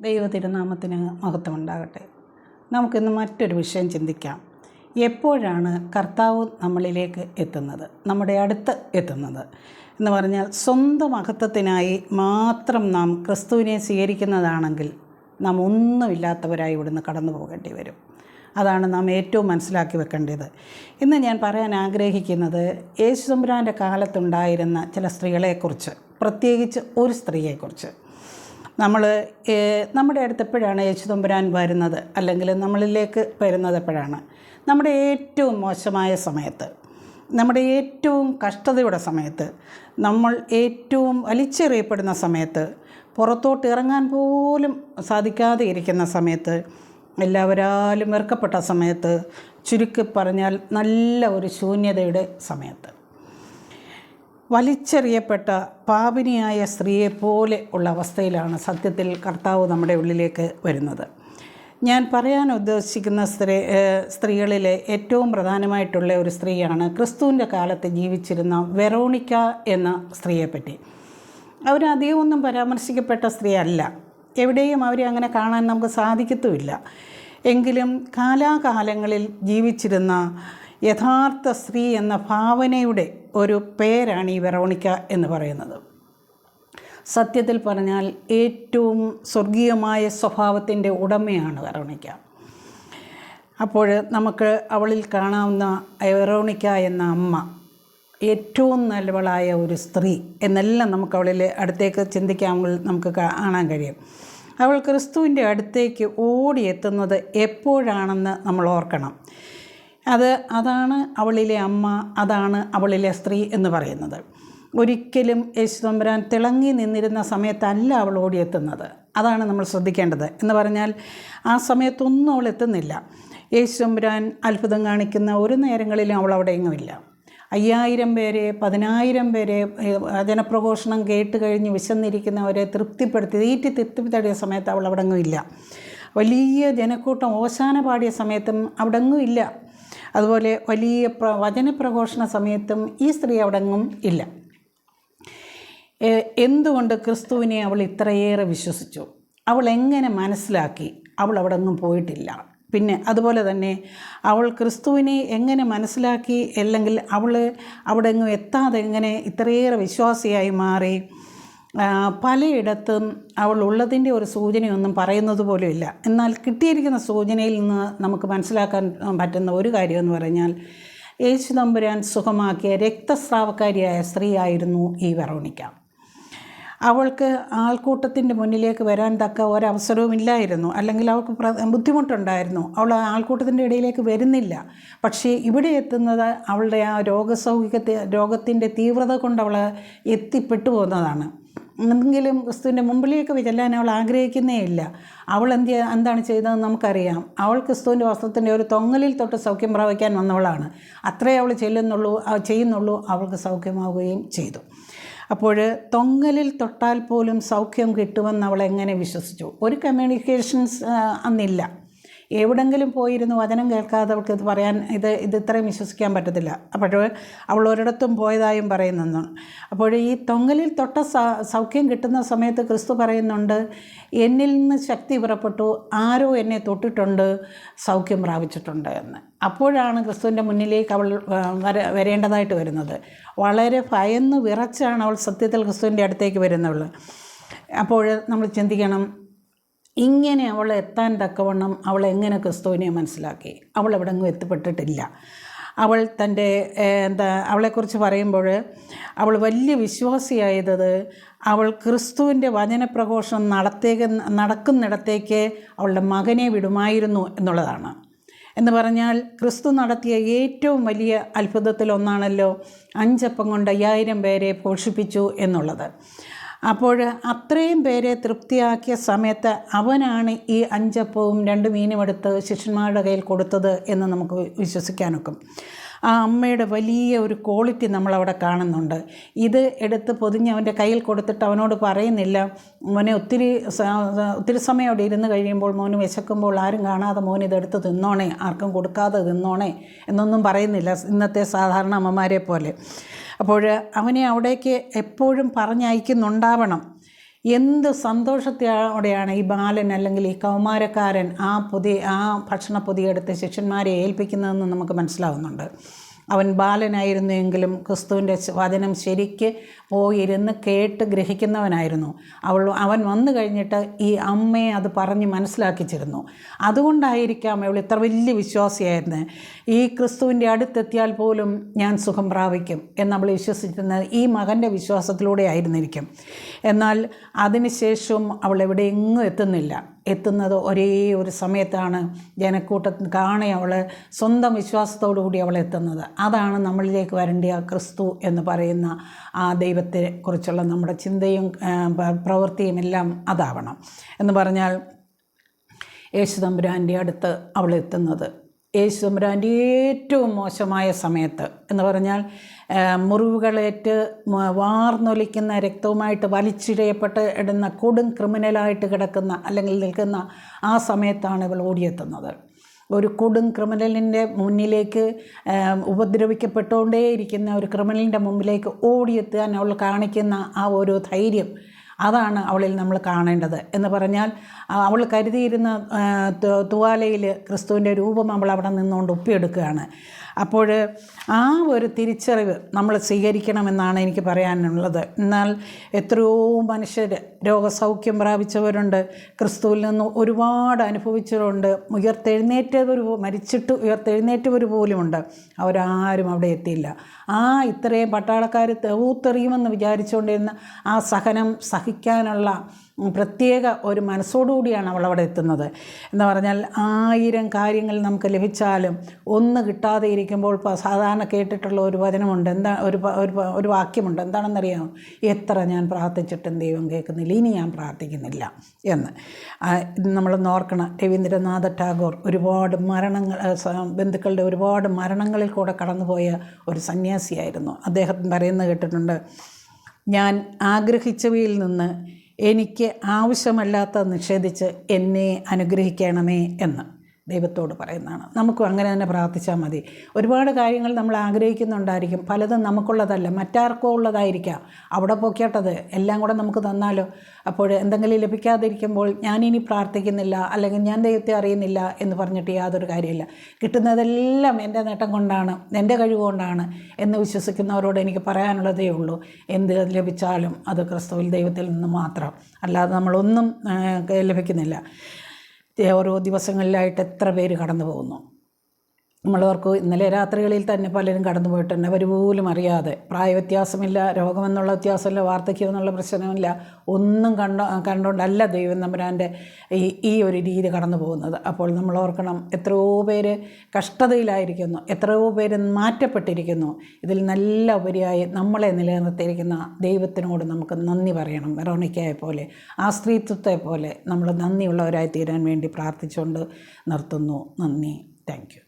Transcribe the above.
ദൈവ തിരുനാമത്തിന് മഹത്വമുണ്ടാകട്ടെ. നമുക്കിന്ന് മറ്റൊരു വിഷയം ചിന്തിക്കാം. എപ്പോഴാണ് കർത്താവ് നമ്മളിലേക്ക് എത്തുന്നത്? നമ്മുടെ അടുത്ത് എത്തുന്നത്. എന്ന് പറഞ്ഞാൽ സ്വന്തം മഹത്വത്തിനായി മാത്രം നാം ക്രിസ്തുവിനെ സ്വീകരിക്കുന്നതാണെങ്കിൽ നാം ഒന്നുമില്ലാത്തവരായി ഇവിടുന്ന് കടന്നു പോകേണ്ടി വരും. അതാണ് നാം ഏറ്റവും മനസ്സിലാക്കി വെക്കേണ്ടത്. ഇന്ന് ഞാൻ പറയാൻ ആഗ്രഹിക്കുന്നത് യേശുദമ്പുരാന്റെ കാലത്തുണ്ടായിരുന്ന ചില സ്ത്രീകളെക്കുറിച്ച് പ്രത്യേകിച്ച് ഒരു സ്ത്രീയെക്കുറിച്ച്. നമ്മൾ നമ്മുടെ അടുത്ത് എപ്പോഴാണ് യേശുദമ്പുരാൻ വരുന്നത്? അല്ലെങ്കിൽ നമ്മളിലേക്ക് വരുന്നത് എപ്പോഴാണ്? നമ്മുടെ ഏറ്റവും മോശമായ സമയത്ത് നമ്മുടെ ഏറ്റവും കഷ്ടതയുടെ സമയത്ത് നമ്മൾ ഏറ്റവും വലിച്ചെറിയപ്പെടുന്ന സമയത്ത് പുറത്തോട്ട് ഇറങ്ങാൻ പോലും സാധിക്കാതെ ഇരിക്കുന്ന സമയത്ത് എല്ലാവരാലും വെറുക്കപ്പെട്ട സമയത്ത് ചുരുക്കി പറഞ്ഞാൽ നല്ല ഒരു ശൂന്യതയുടെ സമയത്ത്. വലിച്ചെറിയപ്പെട്ട പാപിനിയായ സ്ത്രീയെപ്പോലെ ഉള്ള അവസ്ഥയിലാണ് സത്യത്തിൽ കർത്താവ് നമ്മുടെ ഉള്ളിലേക്ക് വരുന്നത്. ഞാൻ പറയാൻ ഉദ്ദേശിക്കുന്ന സ്ത്രീ സ്ത്രീകളിലെ ഏറ്റവും പ്രധാനമായിട്ടുള്ള ഒരു സ്ത്രീയാണ് ക്രിസ്തുവിന്റെ കാലത്ത് ജീവിച്ചിരുന്ന വെറോണിക്ക എന്ന സ്ത്രീയെപ്പറ്റി. അവരധികം ഒന്നും പരാമർശിക്കപ്പെട്ട സ്ത്രീ അല്ല എവിടെയും അവരെ അങ്ങനെ കാണാൻ നമുക്ക് സാധിക്കത്തുമില്ല. എങ്കിലും കാലാകാലങ്ങളിൽ ജീവിച്ചിരുന്ന യഥാർത്ഥ സ്ത്രീ എന്ന ഭാവനയുടെ ഒരു പേരാണ് ഈ വെറോണിക്ക എന്ന് പറയുന്നത്. സത്യത്തിൽ പറഞ്ഞാൽ ഏറ്റവും സ്വർഗീയമായ സ്വഭാവത്തിന്റെ ഉടമയാണ് വെറോണിക്ക. അപ്പോൾ നമുക്ക് അവളിൽ കാണാവുന്ന വെറോണിക്ക എന്ന അമ്മ ഏറ്റവും നല്ലവളായ ഒരു സ്ത്രീ എന്നെല്ലാം നമുക്ക് അവളിൽ അടുത്തേക്ക് ചിന്തിക്കാമെങ്കിൽ നമുക്ക് കാണാൻ കഴിയും. അവൾ ക്രിസ്തുവിന്റെ അടുത്തേക്ക് ഓടിയെത്തുന്നത് എപ്പോഴാണെന്ന് നമ്മൾ ഓർക്കണം. അത് അതാണ് അവളിലെ അമ്മ അതാണ് അവളിലെ സ്ത്രീ എന്ന് പറയുന്നത്. ഒരിക്കലും യേശുതമ്പുരാൻ തിളങ്ങി നിന്നിരുന്ന സമയത്തല്ല അവൾ ഓടിയെത്തുന്നത്. അതാണ് നമ്മൾ ശ്രദ്ധിക്കേണ്ടത്. എന്ന് പറഞ്ഞാൽ ആ സമയത്തൊന്നും അവൾ എത്തുന്നില്ല. യേശുതമ്പുരാൻ അത്ഭുതം കാണിക്കുന്ന ഒരു നേരങ്ങളിലും അവൾ അവിടെ എങ്ങുമില്ല അയ്യായിരം പേരെ പതിനായിരം പേരെ ജനപ്രഘോഷണം കേട്ട് കഴിഞ്ഞ് വിശന്നിരിക്കുന്നവരെ തൃപ്തിപ്പെടുത്തി തീറ്റി തൃപ്തിപ്പെടുത്തിയ സമയത്ത് അവൾ അവിടെ ഇല്ല. വലിയ ജനക്കൂട്ടം ഓശാന പാടിയ സമയത്തും അവിടെ ഇല്ല. അതുപോലെ വലിയ പ്ര വചനപ്രഘോഷണ സമയത്തും ഈ സ്ത്രീ അവിടെങ്ങും ഇല്ല. എന്തുകൊണ്ട് ക്രിസ്തുവിനെ അവൾ ഇത്രയേറെ വിശ്വസിച്ചു? അവൾ എങ്ങനെ മനസ്സിലാക്കി? അവൾ അവിടെ ഒന്നും പോയിട്ടില്ല. പിന്നെ അതുപോലെ തന്നെ അവൾ ക്രിസ്തുവിനെ എങ്ങനെ മനസ്സിലാക്കി? അല്ലെങ്കിൽ അവൾ അവിടെ എങ്ങും എത്താതെ എങ്ങനെ ഇത്രയേറെ വിശ്വാസിയായി മാറി? പലയിടത്തും അവൾ ഉള്ളതിന്റെ ഒരു സൂചനയൊന്നും പറയുന്നത് പോലും ഇല്ല. എന്നാൽ കിട്ടിയിരിക്കുന്ന സൂചനയിൽ നിന്ന് നമുക്ക് മനസ്സിലാക്കാൻ പറ്റുന്ന ഒരു കാര്യമെന്ന് പറഞ്ഞാൽ യേശു തമ്പുരാൻ സുഖമാക്കിയ രക്തസ്രാവക്കാരിയായ സ്ത്രീയായിരുന്നു ഈ വെറോണിക്ക. അവൾക്ക് ആൾക്കൂട്ടത്തിന്റെ മുന്നിലേക്ക് വരാൻ തക്ക ഒരവസരവും ഇല്ലായിരുന്നു. അല്ലെങ്കിൽ അവൾക്ക് ബുദ്ധിമുട്ടുണ്ടായിരുന്നു. അവൾ ആൾക്കൂട്ടത്തിന്റെ ഇടയിലേക്ക് വരുന്നില്ല. പക്ഷേ ഇവിടെ എത്തുന്നത് അവളുടെ ആ രോഗസൗഖ്യത്തെ രോഗത്തിന്റെ തീവ്രത കൊണ്ട് അവൾ എത്തിപ്പെട്ടു പോകുന്നതാണ്. എന്തെങ്കിലും ക്രിസ്തുവിന്റെ മുമ്പിലേക്ക് ചെല്ലാൻ അവൾ ആഗ്രഹിക്കുന്നേ ഇല്ല. അവൾ എന്ത് എന്താണ് ചെയ്തതെന്ന് നമുക്കറിയാം. അവൾ ക്രിസ്തുവിന്റെ വസ്ത്രത്തിന്റെ ഒരു തൊങ്ങലിൽ തൊട്ട് സൗഖ്യം പ്രാപിക്കാൻ വന്നവളാണ്. അത്രേ അവൾ ചെല്ലുന്നുള്ളൂ ചെയ്യുന്നുള്ളൂ അവൾക്ക് സൗഖ്യമാവുകയും ചെയ്തു. അപ്പോൾ തൊങ്ങലിൽ തൊട്ടാൽ പോലും സൗഖ്യം കിട്ടുമെന്ന് അവൾ എങ്ങനെ വിശ്വസിച്ചു? ഒരു കമ്മ്യൂണിക്കേഷൻസ് അന്നില്ല. എവിടെങ്കിലും പോയിരുന്നു വചനം കേൾക്കാതെ അവൾക്ക് ഇത് പറയാൻ ഇത് ഇത് ഇത്രയും വിശ്വസിക്കാൻ പറ്റത്തില്ല. അപ്പോൾ അവൾ ഒരിടത്തും പോയതായും പറയുന്നു അപ്പോൾ ഈ തൊങ്ങലിൽ തൊട്ട സൗഖ്യം കിട്ടുന്ന സമയത്ത് ക്രിസ്തു പറയുന്നുണ്ട് എന്നിൽ നിന്ന് ശക്തി പുറപ്പെട്ടു ആരോ എന്നെ തൊട്ടിട്ടുണ്ട് സൗഖ്യം പ്രാപിച്ചിട്ടുണ്ട് എന്ന്. അപ്പോഴാണ് ക്രിസ്തുവിന്റെ മുന്നിലേക്ക് അവൾ വര വരേണ്ടതായിട്ട് വരുന്നത്. വളരെ ഭയന്ന് വിറച്ചാണ് അവൾ സത്യത്തിൽ ക്രിസ്തുവിന്റെ അടുത്തേക്ക് വരുന്നവൾ അപ്പോൾ നമ്മൾ ചിന്തിക്കണം ഇങ്ങനെ അവൾ എത്താൻ തക്കവണ്ണം അവൾ എങ്ങനെ ക്രിസ്തുവിനെ മനസ്സിലാക്കി? അവൾ എവിടെങ്ങും എത്തിപ്പെട്ടിട്ടില്ല. അവൾ തന്റെ എന്താ അവളെക്കുറിച്ച് പറയുമ്പോൾ അവൾ വലിയ വിശ്വാസിയായത് അവൾ ക്രിസ്തുവിന്റെ വചനപ്രഘോഷം നടത്തേക്ക് നടക്കുന്നിടത്തേക്ക് അവളുടെ മകനെ വിടുമായിരുന്നു എന്നുള്ളതാണ്. എന്ന് പറഞ്ഞാൽ ക്രിസ്തു നടത്തിയ ഏറ്റവും വലിയ അത്ഭുതത്തിലൊന്നാണല്ലോ അഞ്ചപ്പം കൊണ്ട് അയ്യായിരം പേരെ പോഷിപ്പിച്ചു എന്നുള്ളത്. അപ്പോൾ അത്രയും പേരെ തൃപ്തിയാക്കിയ സമയത്ത് അവനാണ് ഈ അഞ്ചപ്പവും രണ്ട് മീനും എടുത്ത് ശിഷ്യന്മാരുടെ കയ്യിൽ കൊടുത്തത് എന്ന് നമുക്ക് വിശ്വസിക്കാനൊക്കും. ആ അമ്മയുടെ വലിയ ഒരു ക്വാളിറ്റി നമ്മളവിടെ കാണുന്നുണ്ട്. ഇത് എടുത്ത് പൊതിഞ്ഞ് അവന്റെ കയ്യിൽ കൊടുത്തിട്ട് അവനോട് പറയുന്നില്ല. മോനെ ഒത്തിരി ഒത്തിരി സമയം അവിടെ ഇരുന്ന് കഴിയുമ്പോൾ മോന് വിശക്കുമ്പോൾ ആരും കാണാതെ മോൻ ഇതെടുത്ത് തിന്നോണേ ആർക്കും കൊടുക്കാതെ തിന്നോണേ എന്നൊന്നും പറയുന്നില്ല ഇന്നത്തെ സാധാരണ അമ്മമാരെ പോലെ. അപ്പോൾ അവനെ അവിടേക്ക് എപ്പോഴും പറഞ്ഞയക്കുന്നുണ്ടാവണം. എന്ത് സന്തോഷത്തോടെയാണ് ഈ ബാലൻ അല്ലെങ്കിൽ ഈ കൗമാരക്കാരൻ ആ പുതിയ ആ ഭക്ഷണ പൊതിയെടുത്ത് ശിഷ്യന്മാരെ ഏൽപ്പിക്കുന്നതെന്ന് നമുക്ക് മനസ്സിലാവുന്നുണ്ട്. അവൻ ബാലനായിരുന്നു എങ്കിലും ക്രിസ്തുവിന്റെ വചനം ശരിക്ക് പോയിരുന്ന് കേട്ട് ഗ്രഹിക്കുന്നവനായിരുന്നു. അവൾ അവൻ വന്നു കഴിഞ്ഞിട്ട് ഈ അമ്മയെ അത് പറഞ്ഞ് മനസ്സിലാക്കിച്ചിരുന്നു. അതുകൊണ്ടായിരിക്കാം അവൾ ഇത്ര വലിയ വിശ്വാസിയായിരുന്നു. ഈ ക്രിസ്തുവിന്റെ അടുത്തെത്തിയാൽ പോലും ഞാൻ സുഖം പ്രാപിക്കും എന്നവൾ വിശ്വസിച്ചിരുന്നത് ഈ മകന്റെ വിശ്വാസത്തിലൂടെ ആയിരുന്നിരിക്കും. എന്നാൽ അതിനുശേഷവും അവൾ എവിടെയെങ്ങും എത്തുന്നില്ല. എത്തുന്നത് ഒരേ ഒരു സമയത്താണ് ജനക്കൂട്ടത്തിൽ കാണെ അവൾ സ്വന്തം വിശ്വാസത്തോടു കൂടി അവൾ എത്തുന്നത്. അതാണ് നമ്മളിലേക്ക് വരേണ്ട ക്രിസ്തു എന്ന് പറയുന്ന ആ ദൈവത്തെ കുറിച്ചുള്ള നമ്മുടെ ചിന്തയും പ്രവൃത്തിയും എല്ലാം അതാവണം. എന്ന് പറഞ്ഞാൽ യേശുദമ്പുരാന്റെ അടുത്ത് അവൾ എത്തുന്നത്. യേശു തമ്പുരാന്റെ ഏറ്റവും മോശമായ സമയത്ത് എന്ന് പറഞ്ഞാൽ മുറിവുകളേറ്റ് വാർന്നൊലിക്കുന്ന രക്തവുമായിട്ട് വലിച്ചിഴയപ്പെട്ട് ഇടുന്ന കൊടും ക്രിമിനലായിട്ട് കിടക്കുന്ന അല്ലെങ്കിൽ നിൽക്കുന്ന ആ സമയത്താണ് ഇവൾ ഓടിയെത്തുന്നത്. ഒരു കൊടും ക്രിമിനലിന്റെ മുന്നിലേക്ക് ഉപദ്രവിക്കപ്പെട്ടുകൊണ്ടേയിരിക്കുന്ന ഒരു ക്രിമിനലിന്റെ മുമ്പിലേക്ക് ഓടിയെത്താൻ അവൾ കാണിക്കുന്ന ആ ഒരു ധൈര്യം അതാണ് അവളിൽ നമ്മൾ കാണേണ്ടത് എന്ന് പറഞ്ഞാൽ അവൾ കരുതിയിരുന്ന തുവാലയിൽ ക്രിസ്തുവിന്റെ രൂപം അവൾ അവിടെ നിന്നുകൊണ്ട് ഒപ്പിയെടുക്കുകയാണ്. അപ്പോൾ ആ ഒരു തിരിച്ചറിവ് നമ്മൾ സ്വീകരിക്കണമെന്നാണ് എനിക്ക് പറയാനുള്ളത്. എന്നാൽ എത്രയോ മനുഷ്യർ രോഗസൗഖ്യം പ്രാപിച്ചവരുണ്ട് ക്രിസ്തുവിൽ നിന്ന് ഒരുപാട് അനുഭവിച്ചവരുണ്ട് ഉയർത്തെഴുന്നേറ്റവർ മരിച്ചിട്ട് ഉയർത്തെഴുന്നേറ്റവർ പോലുമുണ്ട്. അവരാരും അവിടെ എത്തിയില്ല. ആ ഇത്രയും പട്ടാളക്കാർ തെവൂത്തെറിയുമെന്ന് വിചാരിച്ചുകൊണ്ടിരുന്ന ആ സഹനം സഹിക്കാനുള്ള ഉം, പ്രത്യേക ഒരു മനസ്സോടുകൂടിയാണ് അവൾ അവിടെ എത്തുന്നത്. എന്ന് പറഞ്ഞാൽ ആയിരം കാര്യങ്ങൾ നമുക്ക് ലഭിച്ചാലും ഒന്ന് കിട്ടാതെ ഇരിക്കുമ്പോൾ സാധാരണ കേട്ടിട്ടുള്ള ഒരു വചനമുണ്ട്. എന്താ ഒരു ഒരു വാക്യമുണ്ട്. എന്താണെന്നറിയാമോ? എത്ര ഞാൻ പ്രാർത്ഥിച്ചിട്ടും ദൈവം കേൾക്കുന്നില്ല. ഇനി ഞാൻ പ്രാർത്ഥിക്കുന്നില്ല എന്ന്. നമ്മൾ നോർക്കണം രവീന്ദ്രനാഥ ടാഗോർ ഒരുപാട് മരണങ്ങൾ ബന്ധുക്കളുടെ ഒരുപാട് മരണങ്ങളിൽ കൂടെ കടന്നുപോയ ഒരു സന്യാസിയായിരുന്നു. അദ്ദേഹം പറയുന്നത് കേട്ടിട്ടുണ്ട്. ഞാൻ ആഗ്രഹിച്ചവയിൽ നിന്ന് എനിക്ക് ആവശ്യമല്ലാത്ത നിഷേധിച്ച് എന്നെ അനുഗ്രഹിക്കണമേ എന്ന്. ദൈവത്തോട് പറയുന്നതാണ്. നമുക്കും അങ്ങനെ തന്നെ പ്രാർത്ഥിച്ചാൽ മതി. ഒരുപാട് കാര്യങ്ങൾ നമ്മൾ ആഗ്രഹിക്കുന്നുണ്ടായിരിക്കും. പലതും നമുക്കുള്ളതല്ല. മറ്റാർക്കോ ഉള്ളതായിരിക്കാം. അവിടെ പോക്കേട്ടത് എല്ലാം കൂടെ നമുക്ക് തന്നാലോ? അപ്പോൾ എന്തെങ്കിലും ലഭിക്കാതിരിക്കുമ്പോൾ ഞാനിനി പ്രാർത്ഥിക്കുന്നില്ല അല്ലെങ്കിൽ ഞാൻ ദൈവത്തെ അറിയുന്നില്ല എന്ന് പറഞ്ഞിട്ട് യാതൊരു കാര്യമില്ല. കിട്ടുന്നതെല്ലാം എന്റെ നേട്ടം കൊണ്ടാണ് എന്റെ കഴിവ് കൊണ്ടാണ് എന്ന് വിശ്വസിക്കുന്നവരോട് എനിക്ക് പറയാനുള്ളതേ ഉള്ളൂ. എന്ത് ലഭിച്ചാലും അത് ക്രിസ്തുവിൽ ദൈവത്തിൽ നിന്ന് മാത്രം. അല്ലാതെ നമ്മളൊന്നും ലഭിക്കുന്നില്ല. ഓരോ ദിവസങ്ങളിലായിട്ട് എത്ര പേര് കടന്നു പോകുന്നു നമ്മളവർക്ക് ഇന്നലെ രാത്രികളിൽ തന്നെ പലരും കടന്നു പോയിട്ടുണ്ട്. അവർ പോലും അറിയാതെ. പ്രായവ്യത്യാസമില്ല രോഗമെന്നുള്ള വ്യത്യാസമില്ല വാർദ്ധക്യം എന്നുള്ള പ്രശ്നമില്ല. ഒന്നും കണ്ട കണ്ടുകൊണ്ടല്ല ദൈവം തമ്പുരാന്റെ ഈ ഈ ഒരു രീതി കടന്നു പോകുന്നത്. അപ്പോൾ നമ്മൾ ഓർക്കണം എത്രയോ പേര് കഷ്ടതയിലായിരിക്കുന്നു. എത്രയോ പേര് മാറ്റപ്പെട്ടിരിക്കുന്നു. ഇതിൽ നല്ല ഉപരിയായി നമ്മളെ നിലനിർത്തിയിരിക്കുന്ന ദൈവത്തിനോട് നമുക്ക് നന്ദി പറയണം. വെറോണിക്കയെ പോലെ ആ സ്ത്രീത്വത്തെ പോലെ നമ്മൾ നന്ദിയുള്ളവരായി തീരാൻ വേണ്ടി പ്രാർത്ഥിച്ചുകൊണ്ട് നിർത്തുന്നു. നന്ദി. താങ്ക്